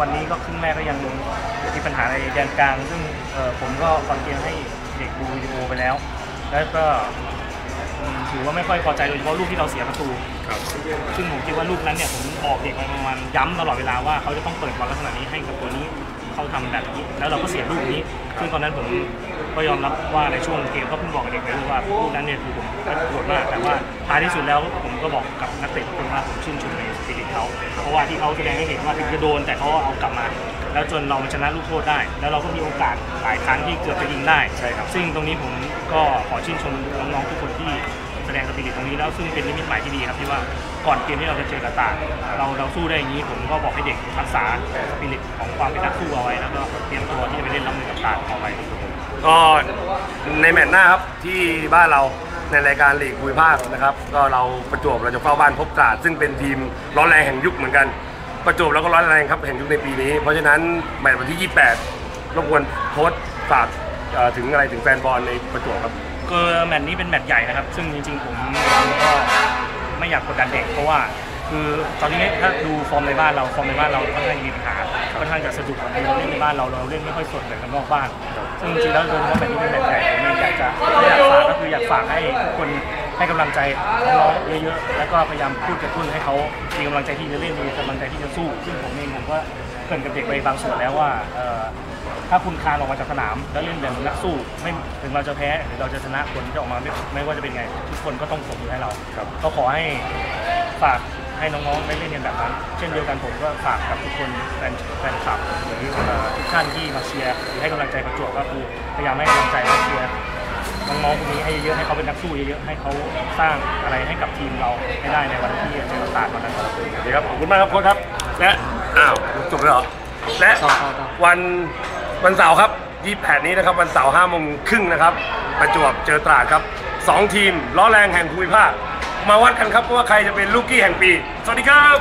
วันนี้ก็ครึ่งแรกก็ยังมีปัญหาในแดนกลาง ซึ่งเอ่อผมก็ฟังเกมให้เด็กดูวิดีโอไปแล้ว แล้วก็อืมถือว่าไม่ค่อยพอใจโดยเฉพาะลูกที่เราเสียประตูครับซึ่งผมคิดว่าลูกนั้นเนี่ยผมบอกเด็กมาประมาณย้ำตลอดเวลาว่าเขาจะต้องเปิดบอลลักษณะนี้ให้กับตัวนี้ เขาทำแบบนี้แล้วเราก็เสียลูกนี้ซึ่งตอนนั้นผมก็ยอมรับว่าในช่วงเกมก็เพิ่งบอกกับเด็กไปด้วยว่าลูกนั้นเนี่ยคือผมก็โกรธมากแต่ว่าท้ายที่สุดแล้วผมก็บอกกับนักเตะทุกคนว่าผมชื่นชมในสปิริตเขาเพราะว่าที่เขาแสดงให้เห็นว่าถึงจะโดนแต่เขาเอากลับมา แล้วจนเรามาชนะลูกโทษได้ แล้วเราก็มีโอกาสหลายครั้งที่เกือบจะยิงได้ใช่ครับซึ่งตรงนี้ผมก็ขอชื่นชมน้องๆทุกคน นี้แล้วซึ่งเป็นนิมิตหมายที่ดีครับที่ว่าก่อนเกมที่เราจะเจอกับตาเราเราสู้ได้อย่างนี้ผมก็บอกให้เด็กรักษาสปิริตของความเป็นนักสู้เอาไว้แล้วก็เตรียมตัวที่จะไปเล่นรับมือกับตาดต่อไปก็ในแมตช์หน้าครับที่บ้านเราในรายการลีกภูมิภาคนะครับ ก็เราประจวบเราจะเฝ้าบ้านพบตราดซึ่งเป็นทีมร้อนแรงแห่งยุคเหมือนกัน ประจวบแล้วก็ร้อนแรงครับแห่งยุคในปีนี้ เพราะฉะนั้นแมตช์วันที่ 28รบกวนโค้ชฝากถึงอะไรถึงแฟนบอลในประจวบครับ คือแมตช์นี้เป็นแมตช์ใหญ่นะครับ ซึ่งจริงๆผมก็ไม่อยากกดดันเด็ก เพราะว่าคือตอนนี้ถ้าดูฟอร์มในบ้านเราฟอร์มในบ้านเราค่อนข้างมีปัญหาค่อนข้างจะสะดุดเราเล่นในบ้านเราเราเล่นไม่ค่อยสดเหมือนกันนอกบ้าน ซึ่งจริงๆแล้วโดยเฉพาะแมตช์นี้เป็นแมตช์ใหญ่ผมอยากจะอยากฝากก็คืออยากฝากให้ทุกคนให้กำลังใจน้องเยอะๆแล้วก็พยายามพูดกระตุ้นให้เขามีกำลังใจที่จะเล่นมีกำลังใจที่จะสู้ ซึ่งผมเองผมก็เกรินกับเด็กไปบางส่วนแล้วว่า ถ้าคุณคลานออกมาจากสนาม แล้วเล่นแบบนักสู้ไม่ถึงเราจะแพ้หรือเราจะชนะคนที่จะออกมาไม่ไม่ว่าจะเป็นไง ทุกคนก็ต้องส่งมือให้เราครับ ก็ขอให้ฝากให้น้องๆได้เล่นกันแบบนั้น เช่นเดียวกันผมก็ฝากกับทุกคนแฟนแฟนคลับหรือเอ่อทุกท่านที่มาเชียร์หรือให้กำลังใจประจวบก็คือพยายามให้กำลังใจและเชียร์น้องๆคนนี้ให้เยอะๆให้เขาเป็นนักสู้เยอะๆให้เขาสร้างอะไรให้กับทีมเราให้ได้ในวันที่เจอตราดวันนั้นครับโอเคครับขอบคุณมากครับโค้ชครับและอ้าวจบแล้วเหรอและต่อต่อต่อวัน วันเสาร์ครับ28นี้นะครับวันเสาร์ห้าโมงครึ่งนะครับ ประจวบเจอตราดครับสองทีมล้อแรงแห่งภูมิภาคมาวัดกันครับว่าใครจะเป็นลูกกี้แห่งปี สวัสดีครับ